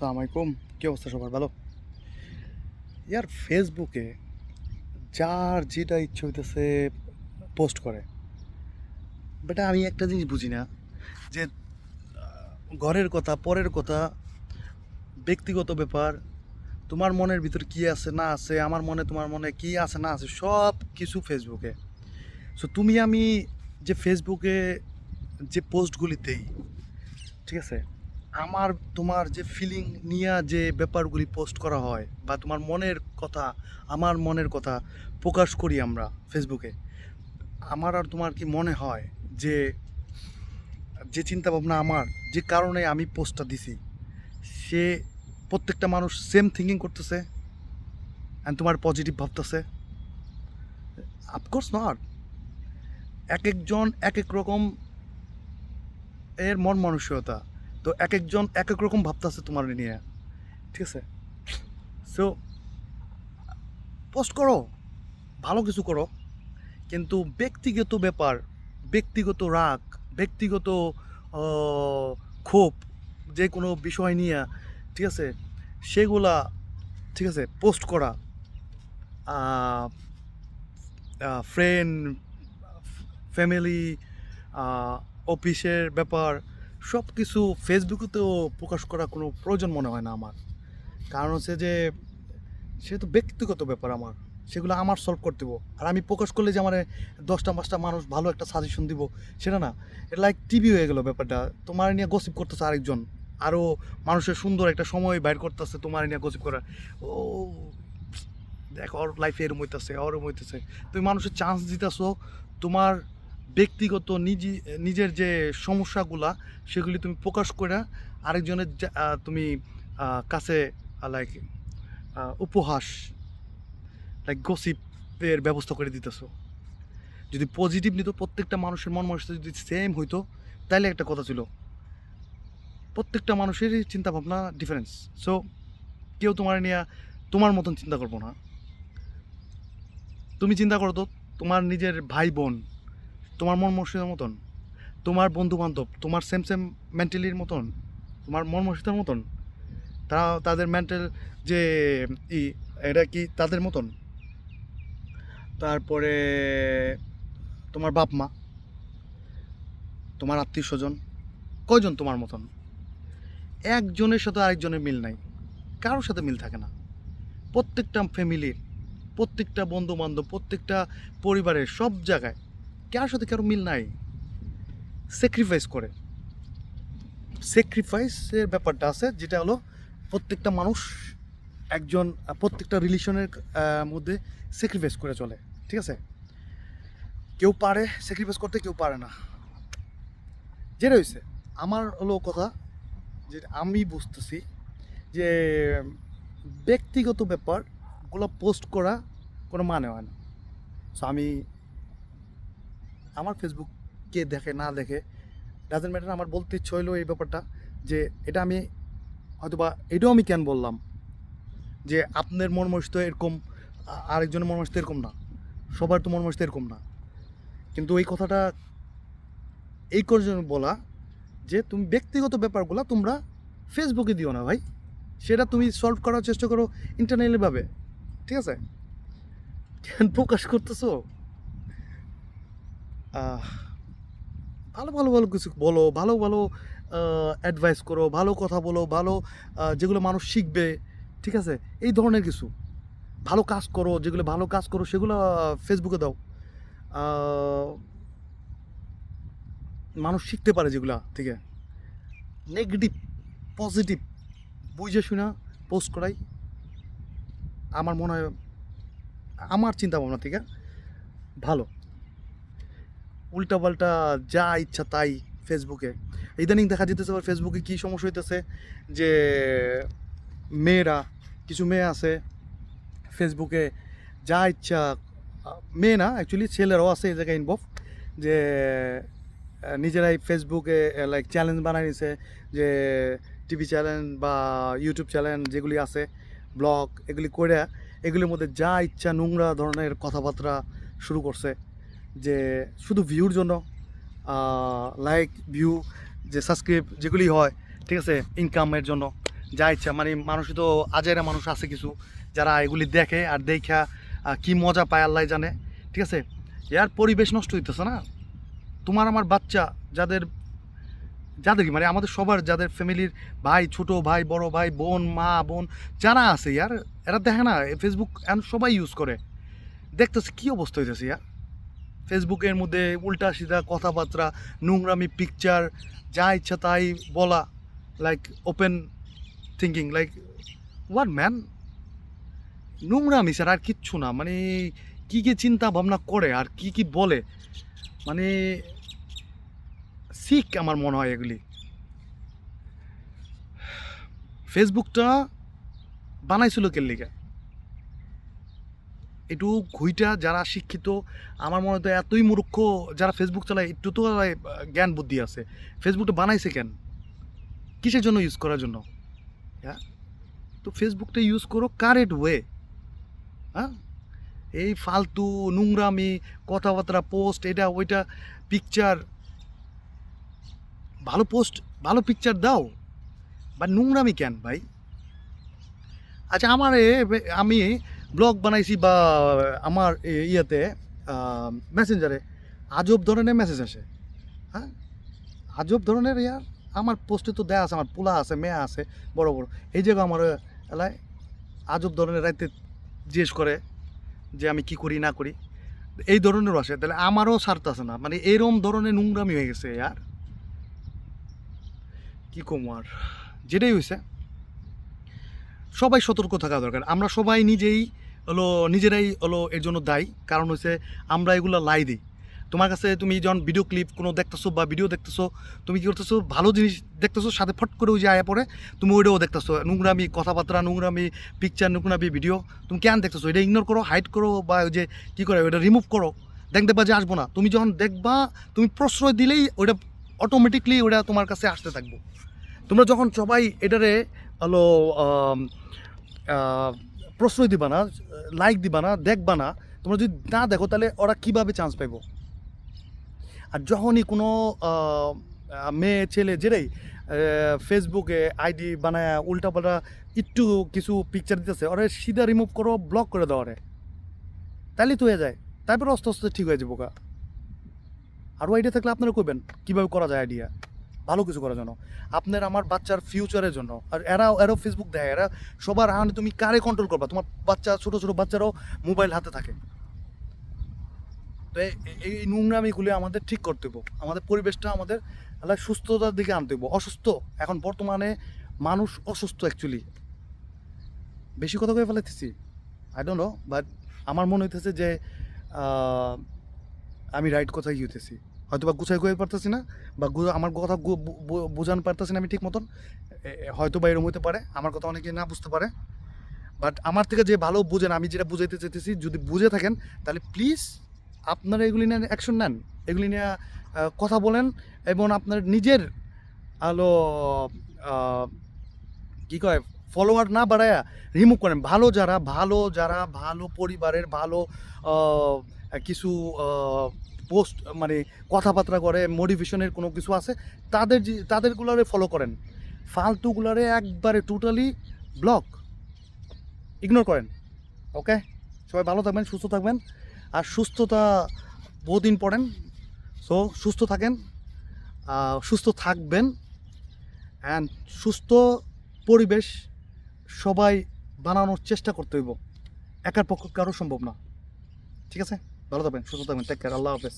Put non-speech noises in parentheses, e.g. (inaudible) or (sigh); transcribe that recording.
আসসালামু আলাইকুম। কী অবস্থা সবার? ভালো? ইয়ার ফেসবুকে যার যেটা ইচ্ছে হইতেছে পোস্ট করে। বেটা আমি একটা জিনিস বুঝি না, যে ঘরের কথা, পরের কথা, ব্যক্তিগত ব্যাপার, তোমার মনের ভিতর কি আছে, না আছে, আমার মনে, তোমার মনে কি আছে, না আছে, সব কিছু ফেসবুকে সো তুমি আমি যে ফেসবুকে যে পোস্টগুলি দেই ঠিক আছে? আমার তোমার যে ফিলিং নিয়ে যে ব্যাপারগুলি পোস্ট করা হয় বা তোমার মনের কথা, আমার মনের কথা প্রকাশ করি আমরা ফেসবুকে আমার আর তোমার কি মনে হয় যে যে চিন্তা ভাবনা আমার, যে কারণে আমি পোস্টটা দিছি, সে প্রত্যেকটা মানুষ সেম থিঙ্কিং করতেছে অ্যান্ড তোমার পজিটিভ ভাবতেছে? অফকোর্স নট এক একজন এক এক রকম এর মন মানসিকতা। তো এক একজন এক এক রকম ভাবতেছে তোমার নিয়ে। ঠিক আছে? সো পোস্ট করো, ভালো কিছু করো। কিন্তু ব্যক্তিগত ব্যাপার, ব্যক্তিগত রাগ, ব্যক্তিগত ক্ষোভ, যে কোনো বিষয় নিয়ে, ঠিক আছে? সেগুলা, ঠিক আছে পোস্ট করা। ফ্রেন্ড ফ্যামিলি অফিসের ব্যাপার সব কিছু ফেসবুকেতেও প্রকাশ করা কোনো প্রয়োজন মনে হয় না আমার। কারণ হচ্ছে যে, সে তো ব্যক্তিগত ব্যাপার আমার। সেগুলো আমার সলভ করতে দেবো। আর আমি প্রকাশ করলে যে আমার দশটা, পাঁচটা মানুষ ভালো একটা সাজেশন দিব, সেটা না। এটা লাইক টিভি হয়ে গেল ব্যাপারটা। তোমার নিয়ে গসিপ করতেছে আরেকজন। আরও মানুষের সুন্দর একটা সময় বাইর করতেছে তোমার নিয়ে গসিপ করা ও, দেখ, ওর লাইফে এরম হইতেছে, ওরম হইতেছে। তুমি মানুষের চান্স দিতেছো, তোমার ব্যক্তিগত নিজে, নিজের যে সমস্যাগুলা, সেগুলি তুমি প্রকাশ করে আরেকজনের তুমি কাছে লাইক উপহাস লাইক গসিপের ব্যবস্থা করে দিতেছো। যদি পজিটিভ নিত, প্রত্যেকটা মানুষের মন মানুষের যদি সেম হইতো তাহলে একটা কথা ছিল, প্রত্যেকটা মানুষেরই চিন্তা ভাবনা ডিফারেন্স সো কেউ তোমার নিয়ে তোমার মতন চিন্তা করব না। তুমি চিন্তা করো তো, তোমার নিজের ভাই বোন তোমার মন মসজিদের মতন, তোমার বন্ধু বান্ধব তোমার সেম সেম মেন্টালির মতন, তোমার মন মসজিদের মতন, তারা তাদের মেন্টাল যে ই, এটা কি তাদের মতন? তারপরে তোমার বাপ মা তোমার আত্মীয় স্বজন কয়জন তোমার মতন? একজনের সাথে আরেকজনের মিল নাই, কারোর সাথে মিল থাকে না। প্রত্যেকটা ফ্যামিলির প্রত্যেকটা বন্ধু বান্ধব প্রত্যেকটা পরিবারের সব জায়গায় কারোর সাথে কারও মিল নাই? স্যাক্রিফাইস করে। স্যাক্রিফাইসের ব্যাপারটা আছে, যেটা হলো প্রত্যেকটা মানুষ একজন, প্রত্যেকটা রিলেশনের মধ্যে স্যাক্রিফাইস করে চলে, ঠিক আছে? কেউ পারে স্যাক্রিফাইস করতে, কেউ পারে না। যেটা হয়েছে আমার হলো কথা যে আমি বুঝতেছি যে ব্যক্তিগত ব্যাপারগুলো পোস্ট করা কোনো মানে হয় না। সো আমি আমার ফেসবুককে দেখে, না দেখে ডাজেন্ট ম্যাটার আমার বলতে ইচ্ছে হইল এই ব্যাপারটা যে এটা আমি হয়তোবা এটাও আমি কেন বললাম? যে আপনার মস্ত এরকম আরেকজনের মস্ত এরকম না। সবার তো মস্ত এরকম না। কিন্তু এই কথাটা, এই জন্য বলা যে তুমি ব্যক্তিগত ব্যাপারগুলো তোমরা ফেসবুকে দিও না ভাই। সেটা তুমি সলভ করার চেষ্টা করো ইন্টারনেটভাবে ঠিক আছে? কেন প্রকাশ করতেছো? ভালো ভালো ভালো কিছু বলো, ভালো ভালো অ্যাডভাইস করো, ভালো কথা বলো, ভালো যেগুলো মানুষ শিখবে, ঠিক আছে? এই ধরনের কিছু। ভালো কাজ করো, যেগুলো ভালো কাজ করো, সেগুলো ফেসবুকে দাও। মানুষ শিখতে পারে যেগুলা থেকে নেগেটিভ পজিটিভ বুঝে শুনা পোস্ট করাই। আমার মনে হয়, আমার চিন্তা ভাবনা থেকে ভালো। উল্টাপাল্টা যা ইচ্ছা তাই ফেসবুকে ইদানিং দেখা যেতেছে আবার ফেসবুকে কী সমস্যা হইতেছে যে মেয়েরা, কিছু মেয়ে আছে ফেসবুকে যা ইচ্ছা, মেয়ে না অ্যাকচুয়ালি ছেলেরাও আছে এই জায়গায় ইনভলভ যে নিজেরাই ফেসবুকে লাইক চ্যালেঞ্জ বানাই নিছে, যে টিভি চ্যানেল বা ইউটিউব চ্যানেল যেগুলি আছে ব্লগ এগুলি করে এগুলির মধ্যে যা ইচ্ছা নোংরা ধরনের কথাবার্তা শুরু করছে। যে শুধু ভিউর জন্য লাইক ভিউ যে সাবস্ক্রাইব যেগুলি হয়, ঠিক আছে ইনকামের জন্য, যা ইচ্ছা। মানে মানুষ তো আজেরা মানুষ আছে কিছু, যারা এগুলি দেখে আর দেখা কি মজা পায় আল্লাহ জানে, ঠিক আছে? ইয়ার পরিবেশ নষ্ট হইতেছে না। তোমার আমার বাচ্চা, যাদের যাদের মানে আমাদের সবার, যাদের ফ্যামিলির ভাই, ছোট ভাই, বড় ভাই, বোন, মা, বোন, যারা আছে, ইয়ার, এরা দেখে না ফেসবুক এখন সবাই ইউজ করে। দেখতেছে কি অবস্থা হইতেছে, ইয়ার? ফেসবুকের মধ্যে উল্টা সিধা কথাবার্তা, নোংরামি পিকচার যা ইচ্ছা তাই বলা like open thinking like what man নোংরামি স্যার আর কিচ্ছু না মানে কি কী চিন্তা ভাবনা করে আর কি কি বলে মানে শিখ আমার মনে হয় এগুলি। (sighs) ফেসবুকটা বানাইছিল কে লিগে? একটু ঘুইটা যারা শিক্ষিত, আমার মনে হয় এতই মূর্খ যারা ফেসবুক চালায়, একটু তো জ্ঞান বুদ্ধি আছে। ফেসবুকটা বানাইছে কেন? কিসের জন্য ইউজ করার জন্য? হ্যাঁ? তো ফেসবুকটা ইউজ করো কারেক্ট ওয়ে হ্যাঁ? এই ফালতু নোংরামি, কথাবার্তা পোস্ট এটা, ওইটা পিকচার ভালো পোস্ট ভালো পিকচার দাও। বা নোংরামি কেন ভাই? আচ্ছা আমার আমি ব্লগ বানাইছি বা আমার ইয়েতে মেসেঞ্জারে আজব ধরনের মেসেজ আসে। হ্যাঁ? আজব ধরনের ইয়ার। আমার পোস্টে তো দেয়া আছে, আমার পোলা আছে, মেয়া আছে, বড় বড়। এই জায়গা আমার এলায় আজব ধরনের রাইতে জিজ্ঞেস করে যে আমি কি করি, না করি। এই ধরনেরও আসে। তাহলে আমারও স্বার্থ আছে না। মানে এরম ধরনের নোংরামি হয়ে গেছে ইয়ার। কি কম আর? যেটাই হয়েছে সবাই সতর্ক থাকা দরকার। আমরা সবাই নিজেই হলো নিজেরাই হলো এর জন্য দায়ী। কারণ হচ্ছে আমরা এগুলো লাই দিই। তোমার কাছে তুমি যখন ভিডিও ক্লিপ কোনো দেখতেছো বা ভিডিও দেখতেছো, তুমি কি করতেছো? ভালো জিনিস দেখতেছো, সাথে ফট করে ওই যে আয়া পড়ে, তুমি ওইটাও দেখতেছো। নোংরামি, কথাবার্তা, নোংরামি পিকচার নোংরামি ভিডিও তুমি কেন দেখতেছো? এটা ইগনোর করো হাইড করো বা ওই যে কী করে ওটা রিমুভ করো। দেখতে পাবা যে আসব না। তুমি যখন দেখবা, তুমি প্রশ্রয় দিলেই ওইটা অটোমেটিকলি ওটা তোমার কাছে আসতে থাকব। তোমরা যখন সবাই এটারে হলো প্রশ্রয় দিবা না লাইক দিবা না, দেখবা না, তোমরা যদি না দেখো, তাহলে ওরা কীভাবে চান্স পাইবো? আর যখনই কোনো মেয়ে, ছেলে যেটাই ফেসবুকে আইডি বানায় উল্টাপাল্টা একটু কিছু পিকচার দিতেছে, ওরা সিধা রিমুভ করো ব্লক করে দাও ওরে। তাহলেই তো হয়ে যায়। তারপরে আস্তে আস্তে ঠিক হয়ে যাব গা। আরও আইডিয়া থাকলে আপনারা করবেন, কীভাবে করা যায় আইডিয়া ভালো কিছু করার জন্য। আপনার আমার বাচ্চার ফিউচারের জন্য। আর এরা, এরাও ফেসবুক দেয়, এরা সবার হাতে তুমি কারে কন্ট্রোল করবা? তোমার বাচ্চা, ছোটো ছোটো বাচ্চারাও মোবাইল হাতে থাকে। তো এই- নোংরামিগুলি আমাদের ঠিক করতে হইব। আমাদের পরিবেশটা আমাদের সুস্থতার দিকে আনতে হইব। অসুস্থ, এখন বর্তমানে মানুষ অসুস্থ অ্যাকচুয়ালি বেশি কথা কয়ে ফেলাইতেছি। আই ডোন্ট নো বাট আমার মনে হইতেছে যে আমি রাইট কথাই হইতেছি। হয়তো বা গুছাই কয়ে পারতেছি না বা আমার কথা বোঝান পারতেছি না আমি ঠিক মতন। হয়তো বা এরকম হইতে পারে, আমার কথা অনেকে না বুঝতে পারে। বাট আমার থেকে যে ভালো বুঝেন, আমি যেটা বুঝাইতে চাইতেছি, যদি বুঝে থাকেন, তাহলে প্লিজ আপনারা এগুলি নিয়ে অ্যাকশন নেন। এগুলি নিয়ে কথা বলেন এবং আপনার নিজের, আলো কি কয় ফলোয়ার না বাড়ায়া রিমুভ করেন। ভালো যারা ভালো যারা, ভালো পরিবারের, ভালো কিছু পোস্ট মানে কথাবার্তা করে মোটিভেশনের কোনো কিছু আছে, তাদের যে তাদেরগুলোরে ফলো করেন। ফালতুগুলোরে একবারে টোটালি ব্লক ইগনোর করেন। ওকে সবাই ভালো থাকবেন, সুস্থ থাকবেন। আর সুস্থতা বহুত ইম্পর্টেন্ট সো সুস্থ থাকেন। সুস্থ থাকবেন। অ্যান্ড সুস্থ পরিবেশ সবাই বানানোর চেষ্টা করতে হইব। একার পক্ষ কারও সম্ভব না। ঠিক আছে? ভালো থাকবেন সুস্থ থাকবেন টেক কেয়ার আল্লাহ হাফেজ